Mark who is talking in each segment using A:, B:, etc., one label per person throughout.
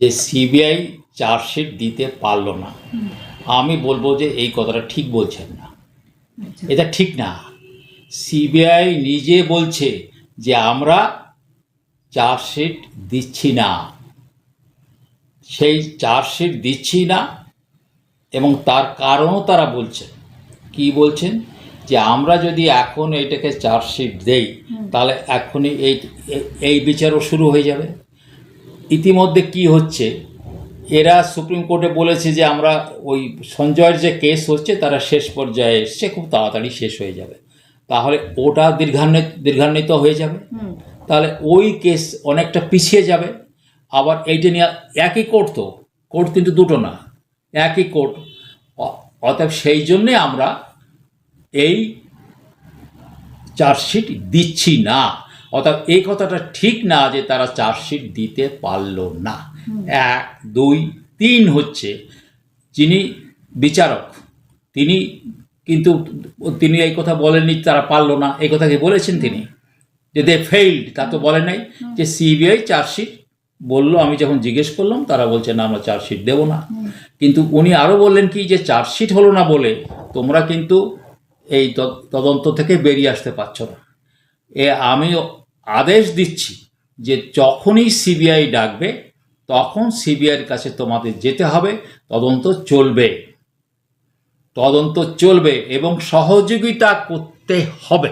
A: যে CBI chargesheet দিতে পারল না। আমি বলব যে এই কথাটা ঠিক বলছেন না।
B: আচ্ছা।
A: এটা ঠিক না। সিবিআই নিজে বলছে যে আমরা চার্জশিট দিচ্ছি না। সেই চার্জশিট দিচ্ছি না এবং তার কারণও তারা বলছেন। কি বলছেন? যে আমরা যদি এখন এইটাকে চার্জশিট দেই তাহলে এখনই এই- এই বিচারও শুরু হয়ে যাবে। ইতিমধ্যে কি হচ্ছে? এরা সুপ্রিম কোর্টে বলেছে যে আমরা ওই সঞ্জয়ের যে কেস হচ্ছে তারা শেষ পর্যায়ে এসছে খুব তাড়াতাড়ি শেষ হয়ে যাবে। তাহলে ওটা দীর্ঘান্বিত দীর্ঘান্বিত হয়ে যাবে। তাহলে ওই কেস অনেকটা পিছিয়ে যাবে। আবার এইটা নিয়ে একই কোর্ট তো কোর্ট কিন্তু দুটো না একই কোর্ট। অতএব সেই জন্যে আমরা এই চার্জশিট দিচ্ছি না। অর্থাৎ এই কথাটা ঠিক না যে তারা চার্জশিট দিতে পারল না। এক, দুই, তিন হচ্ছে যিনি বিচারক, তিনি কিন্তু তিনি এই কথা বলেননি, তারা পারল না। এই কথা কি বলেছেন তিনি? যে দে ফেইল্ড তা তো বলে নাই। যে সিবিআই চার্জশিট বলল, আমি যখন জিজ্ঞেস করলাম, তারা বলছে, না, আমরা চার্জশিট দেবো না। কিন্তু উনি আরও বললেন কি, যে চার্জশিট হলো না বলে তোমরা কিন্তু এই তদন্ত থেকে বেরিয়ে আসতে পারছ না। এ আমি আদেশ দিচ্ছি যে যখনই সিবিআই ডাকবে তখন সিবিআইয়ের কাছে তোমাদের যেতে হবে তদন্ত চলবে। তদন্ত চলবে এবং সহযোগিতা করতে হবে।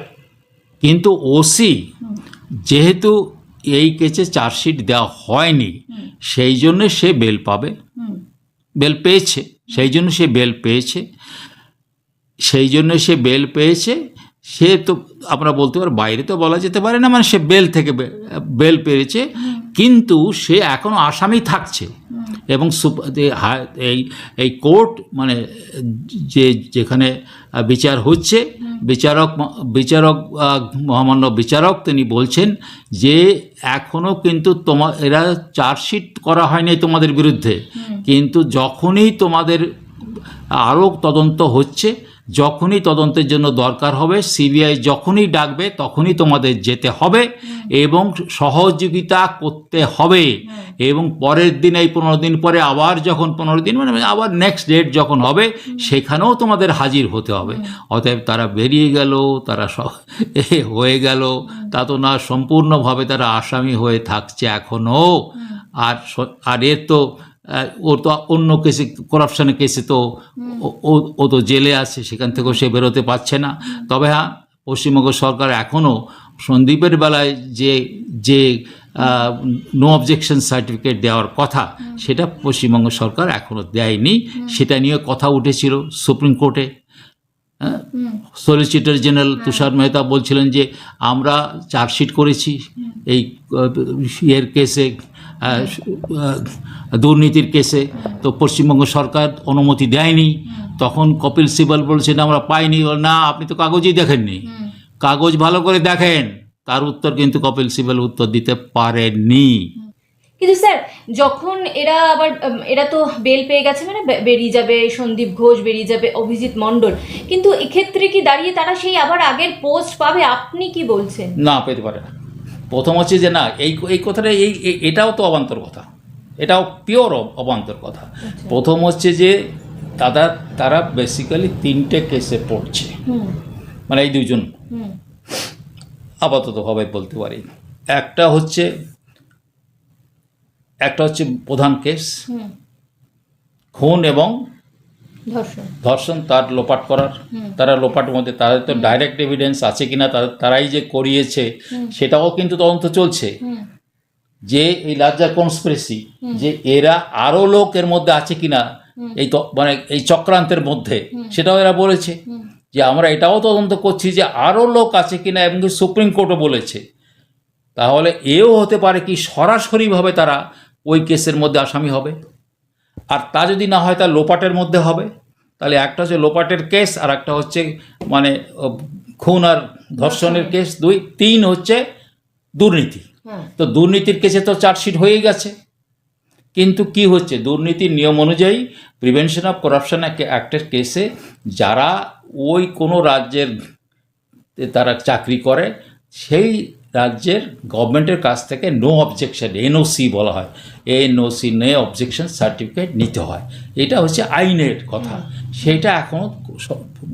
A: কিন্তু ওসি যেহেতু এই কেসে চার্জশিট দেওয়া হয়নি সেই জন্য সে বেল পাবে। বেল পেয়েছে। সেই জন্য সে বেল পেয়েছে। সেই জন্য সে বেল পেয়েছে। সে তো আমরা বলতে পারি বাইরে তো বলা যেতে পারে না মানে সে বেল থেকে বেল পেয়েছে কিন্তু সে এখনও আসামি থাকছে। এবং এই এই কোর্ট মানে যে, যেখানে বিচার হচ্ছে, বিচারক বিচারক মহামান্য বিচারক, তিনি বলছেন যে এখনও কিন্তু তোমার এরা চার্জশিট করা হয়নি তোমাদের বিরুদ্ধে। কিন্তু যখনই তোমাদের আরও তদন্ত হচ্ছে যখনই তদন্তের জন্য দরকার হবে সিবিআই যখনই ডাকবে তখনই তোমাদের যেতে হবে এবং সহযোগিতা করতে হবে। এবং পরের দিন এই পনেরো দিন পরে আবার যখন পনেরো দিন মানে আবার নেক্সট ডেট যখন হবে সেখানেও তোমাদের হাজির হতে হবে। অতএব তারা বেরিয়ে গেল তারা হয়ে গেল তা তো না সম্পূর্ণভাবে তারা আসামি হয়ে থাকছে এখনও। আর আর এর তো ও তো অন্য কেসে করাপশনের কেসে তো ও- তো জেলে আছে সেখান থেকেও সে বেরোতে পারছে না। তবে হ্যাঁ পশ্চিমবঙ্গ সরকার এখনও সন্দীপের বেলায় যে যে নো অবজেকশন সার্টিফিকেট দেওয়ার কথা সেটা পশ্চিমবঙ্গ সরকার এখনও দেয়নি। সেটা নিয়ে কথা উঠেছিল সুপ্রিম কোর্টে। হ্যাঁ সলিসিটর জেনারেল তুষার মেহতা বলছিলেন যে আমরা চার্জশিট করেছি। এই ইয়ের কেসে দুর্নীতির কেসে তো পশ্চিমবঙ্গ সরকার অনুমতি দেয়নি। তখন কপিল সিবাল বলছেন আমরা পাইনি। বলে, না আপনি তো কাগজই দেখেননি। কাগজ ভালো করে দেখেন তার উত্তর কিন্তু কপিল সিবাল উত্তর দিতে পারেননি।
B: কিন্তু স্যার যখন এরা আবার এরা তো বেল পেয়ে গেছে মানে বেরিয়ে যাবে সন্দীপ ঘোষ বেরিয়ে যাবে অভিজিৎ মণ্ডল। কিন্তু এক্ষেত্রে কি দাঁড়িয়ে তারা সেই আবার আগের পোস্ট পাবে? আপনি কি বলছেন?
A: না পেতে পারে না। প্রথম হচ্ছে যে না এই এই কথাটা এই এটাও তো অবান্তর কথা। এটাও পিওর অবান্তর কথা। প্রথম হচ্ছে যে তারা তারা বেসিক্যালি তিনটে কেসে পড়ছে। মানে এই দুজন আপাততভাবে বলতে পারি একটা হচ্ছে একটা হচ্ছে প্রধান কেস খুন এবং
B: ধর্ষণ।
A: তার লোপাট করার। তারা লোপাটের মধ্যে তাদের তো ডাইরেক্ট এভিডেন্স আছে কিনা তাদের তারাই যে করিয়েছে সেটাও কিন্তু তদন্ত চলছে। যে এই লাজ্জা কনস্পিরেসি যে এরা আরও লোক এর মধ্যে আছে কিনা এই মানে এই চক্রান্তের মধ্যে সেটাও এরা বলেছে। যে আমরা এটাও তদন্ত করছি যে আরও লোক আছে কিনা এবং সুপ্রিম কোর্টও বলেছে। তাহলে এও হতে পারে কি সরাসরিভাবে তারা ওই কেসের মধ্যে আসামি হবে? আর তা যদি না হয় তা লোপাটের মধ্যে হবে। তাহলে একটা হচ্ছে লোপাটের কেস আর একটা হচ্ছে মানে খুন আর ধর্ষণের কেস দুই। তিন হচ্ছে দুর্নীতি।
B: হ্যাঁ
A: তো দুর্নীতির কেসে তো চার্জশিট হয়েই গেছে। কিন্তু কি হচ্ছে? দুর্নীতির নিয়ম অনুযায়ী প্রিভেনশন অফ করাপশন অ্যাক্টের কেসে যারা ওই কোনো রাজ্যের তারা চাকরি করে সেই রাজ্যের গভর্নমেন্টের কাছ থেকে নো অবজেকশন এনওসি বলা হয়। এনওসি নে অবজেকশন সার্টিফিকেট নিতে হয়। এটা হচ্ছে আইনের কথা। সেটা এখনও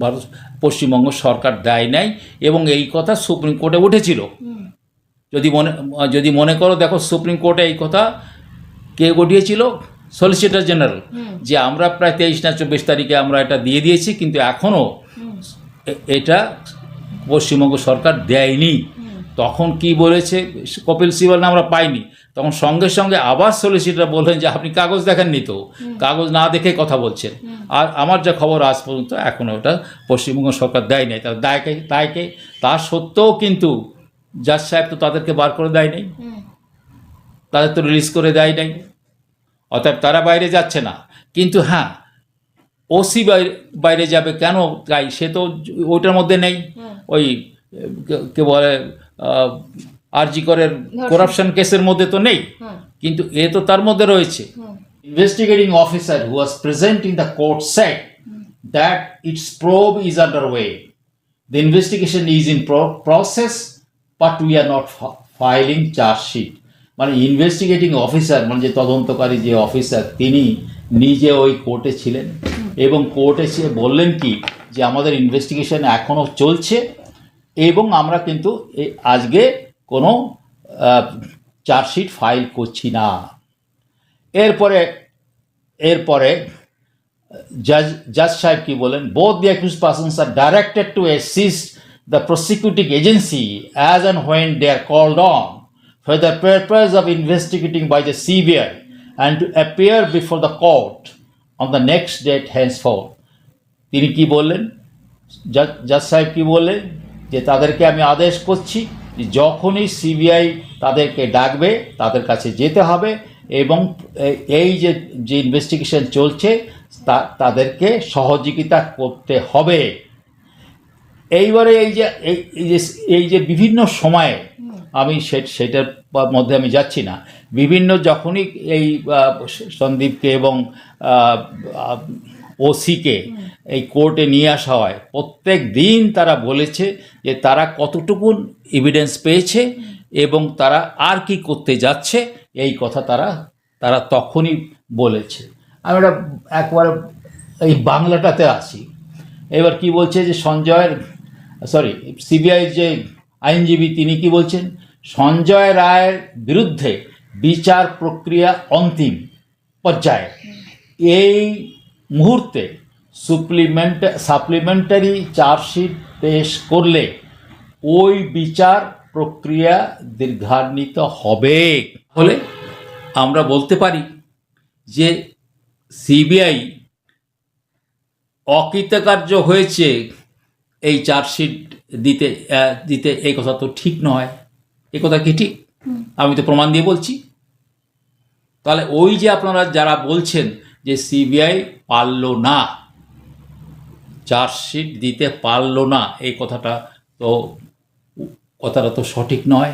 A: ভারত পশ্চিমবঙ্গ সরকার দেয় নাই এবং এই কথা সুপ্রিম কোর্টে উঠেছিল। যদি মনে যদি মনে করো দেখো সুপ্রিম কোর্টে এই কথা কে ঘটিয়েছিল সলিসিটর জেনারেল যে আমরা প্রায় তেইশ না চব্বিশ তারিখে আমরা এটা দিয়ে দিয়েছি কিন্তু এখনও এটা পশ্চিমবঙ্গ সরকার দেয়নি। তখন কি বলেছে? কপিল সিবাল না আমরা পাইনি। তখন সঙ্গে সঙ্গে আবার সলিসিটর বললেন যে আপনি কাগজ দেখেননি তো? কাগজ না দেখে কথা বলছেন। আর আমার যা খবর আজ পর্যন্ত এখনও ওটা পশ্চিমবঙ্গ সরকার দেয় নাই। তার দায়কে দায়কে তা সত্ত্বেও কিন্তু জাজ সাহেব তো তাদেরকে বার করে দেয় নাই। তাদের তো রিলিজ করে দেয় নাই। অতএব তারা বাইরে যাচ্ছে না। কিন্তু হ্যাঁ ওসি বাইরে বাইরে যাবে কেন? তাই সে তো ওইটার মধ্যে নেই। ওই কে বলে আরজি করের করাপশন কেসের মধ্যে তো নেই। কিন্তু এ তো তার মধ্যে রয়েছে। Investigating officer who was present in the court said that its probe is under way The investigation is in process but we are not filing charge মানে ইনভেস্টিগেটিং অফিসার মানে যে তদন্তকারী যে অফিসার তিনি নিজে ওই কোর্টে ছিলেন। এবং কোর্টে সে বললেন কি যে আমাদের ইনভেস্টিগেশন এখনও চলছে। এবং আমরা কিন্তু আজকে কোনো চার্জশিট ফাইল করছি না। এরপরে এরপরে, জাজ জাজ সাহেব কি বলেন both the accused persons are directed to assist the prosecuting agency as and when they are called on for the purpose of investigating by the CBI and to appear before the court on the next date henceforth তিনি কি বললেন? জাজ সাহেব কি বললেন? যে তাদেরকে আমি আদেশ করছি যখনই সিবিআই তাদেরকে ডাকবে, তাদের কাছে যেতে হবে এবং এই যে যে ইনভেস্টিগেশন চলছে, তা, তাদেরকে সহযোগিতা করতে হবে। এইবারে এই যে এই যে এই যে বিভিন্ন সময়ে আমি সে- সেটার মধ্যে আমি যাচ্ছি না। বিভিন্ন যখনই এই সন্দীপকে এবং ওসিকে এই কোর্টে নিয়ে আসা হয়। প্রত্যেক দিন তারা বলেছে যে তারা কতটুকুন এভিডেন্স পেয়েছে এবং তারা আর কি করতে যাচ্ছে, এই কথা তারা তারা তখনই বলেছে। আমি এটা একবার এই বাংলাটাতে আসি। এবার কি বলছে যে সঞ্জয়ের সরি সিবিআই যে আইনজীবী, তিনি কি বলছেন? সঞ্জয় রায়ের বিরুদ্ধে বিচার প্রক্রিয়া অন্তিম পর্যায়ে। এই মুহূর্তে সুপ্লিমেন্ট সাপ্লিমেন্টারি চার্জশিট পেশ করলে ওই বিচার প্রক্রিয়া দীর্ঘান্বিত হবে। হলে আমরা বলতে পারি যে সিবিআই অকৃতকার্য হয়েছে এই চার্জশিট দিতে দিতে। এই কথা তো ঠিক নয়। এ কথা কি ঠিক? আমি তো প্রমাণ দিয়ে বলছি। তাহলে ওই যে আপনারা যারা বলছেন যে সিবিআই পারল না চার্জশিট দিতে পারল না এই কথাটা তো কথাটা তো সঠিক নয়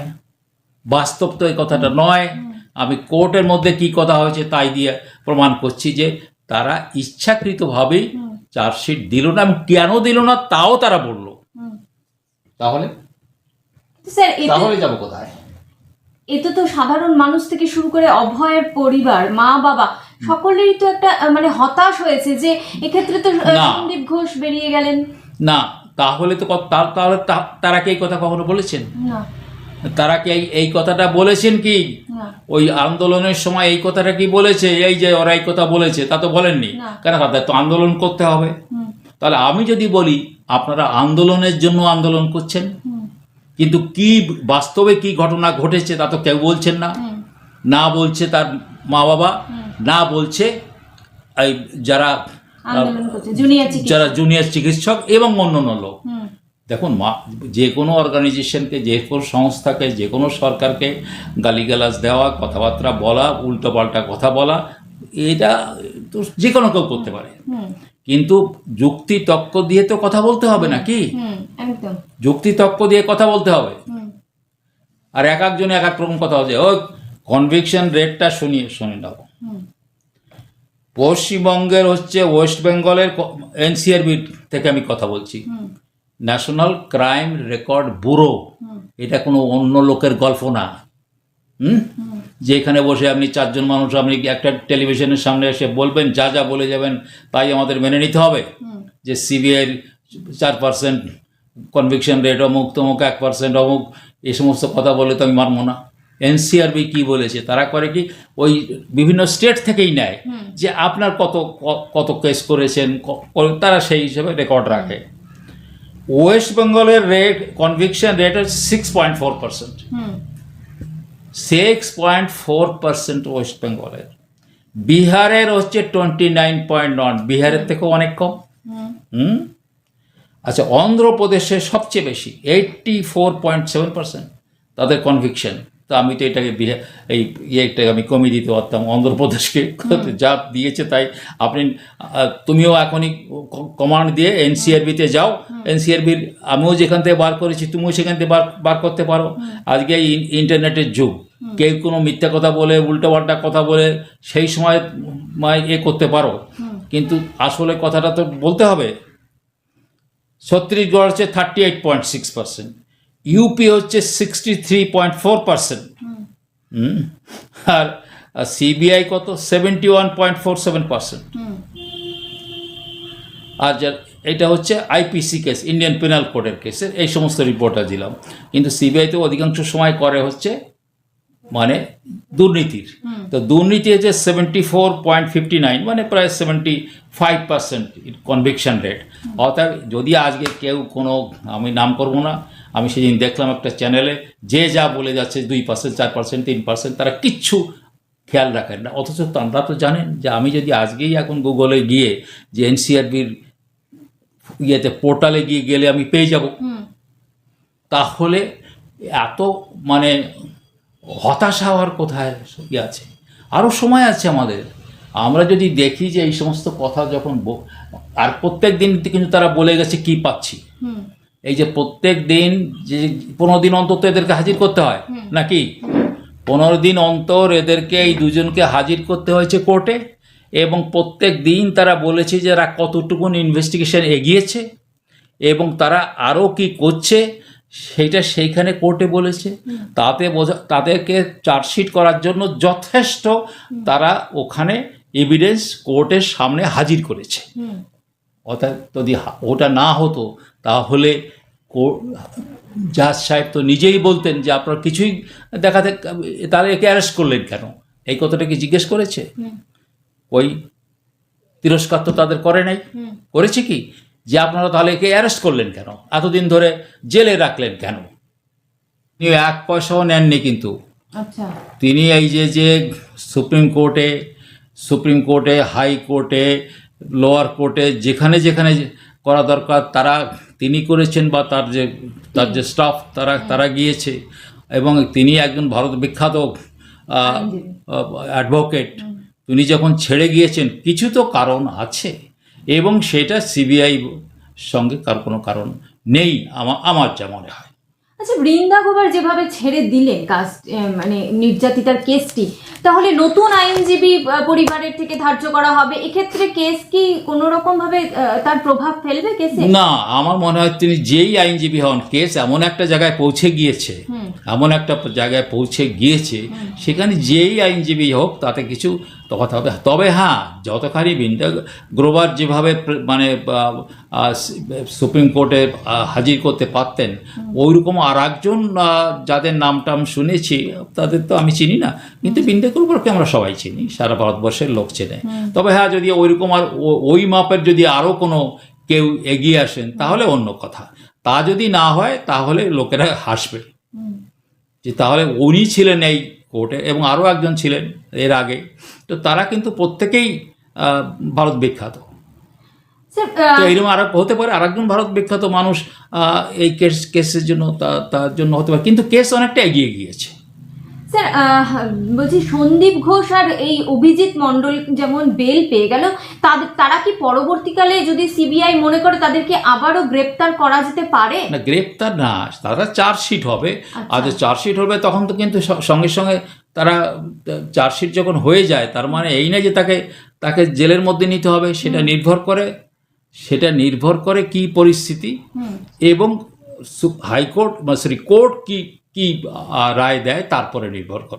A: বাস্তব তো এই কথাটা নয়। আমি কোর্টের মধ্যে কি কথা হয়েছে তাই দিয়ে প্রমাণ করছি যে তারা ইচ্ছাকৃতভাবেই চার্জশিট দিল না এবং কেন দিল না তাও তারা বলল। তাহলে? তাহলে যাব কোথায়?
B: এতে তো সাধারণ মানুষ থেকে শুরু করে অভয়ের পরিবার মা বাবা সকলেরই তো একটা মানে হতাশ হয়েছে যে এক্ষেত্রে তো সন্দীপ ঘোষ বেরিয়ে গেলেন।
A: না তাহলে তো তাহলে তারা কি এই কথা কখনো বলেছেন? তারা কি এই- কথাটা বলেছেন কি? ওই আন্দোলনের সময় এই কথাটা কি বলেছে? এই যে ওরা এই কথা বলেছে তা তো বলেননি। কেন? তাদের তো আন্দোলন করতে হবে। তাহলে আমি যদি বলি আপনারা আন্দোলনের জন্য আন্দোলন করছেন? কিন্তু কি বাস্তবে কি ঘটনা ঘটেছে তা তো কেউ বলছেন না। না বলছে তার মা বাবা না বলছে এই যারা যারা জুনিয়র চিকিৎসক এবং অন্যান্য লোক। দেখুন মা যে কোনো অর্গানাইজেশনকে যে কোনো সংস্থাকে যে কোনো সরকারকে গালিগালাজ দেওয়া কথাবার্তা বলা উল্টোপাল্টা কথা বলা এটা তো যে কোনো কেউ করতে পারে। কিন্তু যুক্তি তক্ক দিয়ে তো কথা বলতে হবে নাকি? যুক্তি তক্ক দিয়ে কথা বলতে হবে। আর এক একজনে এক এক রকম কথা হচ্ছে ওই কনভিকশন রেটটা শুনিয়ে শুনে নাও। পশ্চিমবঙ্গের হচ্ছে ওয়েস্ট বেঙ্গলের এনসিআরবি থেকে আমি কথা বলছি। ন্যাশনাল ক্রাইম রেকর্ড ব্যুরো এটা কোনো অন্য লোকের গল্প না। হুম? যেখানে বসে আপনি চারজন মানুষ আপনি একটা টেলিভিশনের সামনে এসে বলবেন যা যা বলে যাবেন তাই আমাদের মেনে নিতে হবে। যে সিবিআইয়ের চার পার্সেন্ট কনভিকশন রেট অমুক তমুক এক পার্সেন্ট অমুক এই সমস্ত কথা বলে তো আমি মানবো না। এনসিআরবি কি বলেছে তারা করে কি ওই বিভিন্ন স্টেট থেকেই নেয় যে আপনার কত কত কেস করেছেন তারা সেই হিসেবে রেকর্ড রাখে। ওয়েস্ট বেঙ্গলের রেট কনভিকশন রেট হচ্ছে six point four percent six point four percent West বেঙ্গলের বিহারের হচ্ছে টোয়েন্টি নাইন পয়েন্ট নন বিহারের থেকেও অনেক কম।
B: হুম।
A: আচ্ছা অন্ধ্রপ্রদেশে সবচেয়ে বেশি eighty four point seven percent তাদের কনভিকশন তো আমি তো এটাকে এই ইয়েটাকে আমি কমিয়ে দিতে পারতাম অন্ধ্রপ্রদেশকে। যা দিয়েছে তাই। আপনি তুমিও এখনই কমান্ড দিয়ে এনসিআরবিতে যাও। এনসিআরবির আমিও যেখান থেকে বার করেছি তুমিও সেখান থেকে বার বার করতে পারো। আজকে এই ইন্টারনেটের যুগ। কেউ কোনো মিথ্যা কথা বলে উল্টোপাল্টা কথা বলে সেই সময় মায় এ করতে পারো। কিন্তু আসলে কথাটা তো বলতে হবে। ছত্রিশগড় হচ্ছে thirty eight point six percent UP হচ্ছে sixty three point four percent আর সিবিআই কত? Seventy one point four seven percent আর যার এটা হচ্ছে আইপিসি কেস ইন্ডিয়ান পেনাল কোডের কেসের এই সমস্ত রিপোর্টটা দিলাম। কিন্তু সিবিআই তো অধিকাংশ সময় করে হচ্ছে মানে দুর্নীতির। তো দুর্নীতি হচ্ছে seventy four point fifty nine মানে প্রায় seventy five percent conviction rate অর্থাৎ যদি আজকে কেউ কোনো আমি নাম করব না আমি সেদিন দেখলাম একটা চ্যানেলে যে যা বলে যাচ্ছে দুই পার্সেন্ট চার পার্সেন্ট তিন পার্সেন্ট তারা কিচ্ছু খেয়াল রাখেন না। অথচ তারা তো জানেন যে আমি যদি আজকেই এখন গুগলে গিয়ে যে এনসিআরবির ইয়েতে পোর্টালে গিয়ে গেলে আমি পেয়ে যাব তাহলে এত মানে হতাশা হওয়ার কোথায় ইয়ে আছে? আরও সময় আছে আমাদের। আমরা যদি দেখি যে এই সমস্ত কথা যখন আর প্রত্যেক দিন কিন্তু তারা বলে গেছে কি পাচ্ছি? এই যে প্রত্যেক দিন যে পনেরো দিন অন্তত এদেরকে হাজির করতে হয় নাকি? পনেরো দিন অন্তর এদেরকে এই দুজনকে হাজির করতে হয়েছে কোর্টে এবং প্রত্যেক দিন তারা বলেছে যে এরা কতটুকুন ইনভেস্টিগেশন এগিয়েছে এবং তারা আরও কি করছে সেইটা সেইখানে কোর্টে বলেছে। তাতে বোঝা তাদেরকে চার্জশিট করার জন্য যথেষ্ট তারা ওখানে এভিডেন্স কোর্টের সামনে হাজির করেছে। অর্থাৎ যদি ওটা না হতো তাহলে কো- জাজ সাহেব তো নিজেই বলতেন যে আপনার কিছুই দেখাতে তাহলে একে অ্যারেস্ট করলেন কেন? এই কথাটা কি জিজ্ঞেস করেছে? ওই তিরস্কার তো তাদের করে নাই। করেছে কি? যে আপনারা তাহলে একে অ্যারেস্ট করলেন কেন? এতদিন ধরে জেলে রাখলেন কেন? তিনি এক পয়সাও নেননি কিন্তু।
B: আচ্ছা।
A: তিনি এই যে যে সুপ্রিম কোর্টে সুপ্রিম কোর্টে হাই কোর্টে লোয়ার কোর্টে যেখানে যেখানে করা দরকার তারা তিনি করেছেন বা তার যে তার যে স্টাফ তারা তারা গিয়েছে। এবং তিনি একজন ভারত বিখ্যাত অ্যাডভোকেট তিনি যখন ছেড়ে গিয়েছেন কিছু তো কারণ আছে। এবং সেটা সিবিআই সঙ্গে কার কোনো কারণ নেই আমার আমার যা মনে হয়।
B: আচ্ছা বৃন্দা গোবার যেভাবে ছেড়ে দিলেন কাজ মানে নির্যাতিতার কেসটি তাহলে নতুন আইনজীবী পরিবারের থেকে ধার্য করা হবে? এক্ষেত্রে কেস কি কোনো রকম ভাবে আহ, তার প্রভাব ফেলবে কেসে?
A: না আমার মনে হয় তিনি যেই আইনজীবী হন কেস এমন একটা জায়গায় পৌঁছে গিয়েছে এমন একটা জায়গায় পৌঁছে গিয়েছে সেখানে যেই আইনজীবী হোক তাতে কিছু তফাৎ হবে। তবে হ্যাঁ যতখানি বিন্দা গ্রোভার যেভাবে মানে সুপ্রিম কোর্টে হাজির করতে পারতেন ওইরকম আর একজন যাদের নাম টাম শুনেছি তাদের তো আমি চিনি না। কিন্তু বিন্দা গ্রোভারকে আমরা সবাই চিনি সারা ভারতবর্ষের লোক চেনে। তবে হ্যাঁ যদি ওইরকম আর ওই মাপের যদি আরও কোনো কেউ এগিয়ে আসেন তাহলে অন্য কথা। তা যদি না হয় তাহলে লোকেরা হাসবে। যে তাহলে উনি ছিলেন এই কোর্টে এবং আরও একজন ছিলেন এর আগে। তো তারা কিন্তু প্রত্যেকেই ভারত বিখ্যাত। তো এইরকম আর হতে পারে আর একজন ভারত বিখ্যাত মানুষ এই কেস কেসের জন্য তার জন্য হতে পারে। কিন্তু কেস অনেকটা এগিয়ে গিয়েছে।
B: স্যার বলছি সন্দীপ ঘোষ আর এই অভিজিৎ মণ্ডল যেমন বেল পেয়ে গেল তাদের তারা কি পরবর্তীকালে যদি সিবিআই মনে করে তাদেরকে আবারও গ্রেপ্তার করা যেতে পারে?
A: না গ্রেপ্তার না তারা চার্জশিট হবে।
B: আচ্ছা।
A: আর চার্জশিট হবে তখন তো কিন্তু সঙ্গে সঙ্গে তারা চার্জশিট যখন হয়ে যায় তার মানে এই না যে তাকে তাকে জেলের মধ্যে নিতে হবে সেটা নির্ভর করে সেটা নির্ভর করে কি পরিস্থিতি এবং হাইকোর্ট বা সরি কোর্ট কি কি রায় দেয় তারপরে নির্ভর করে।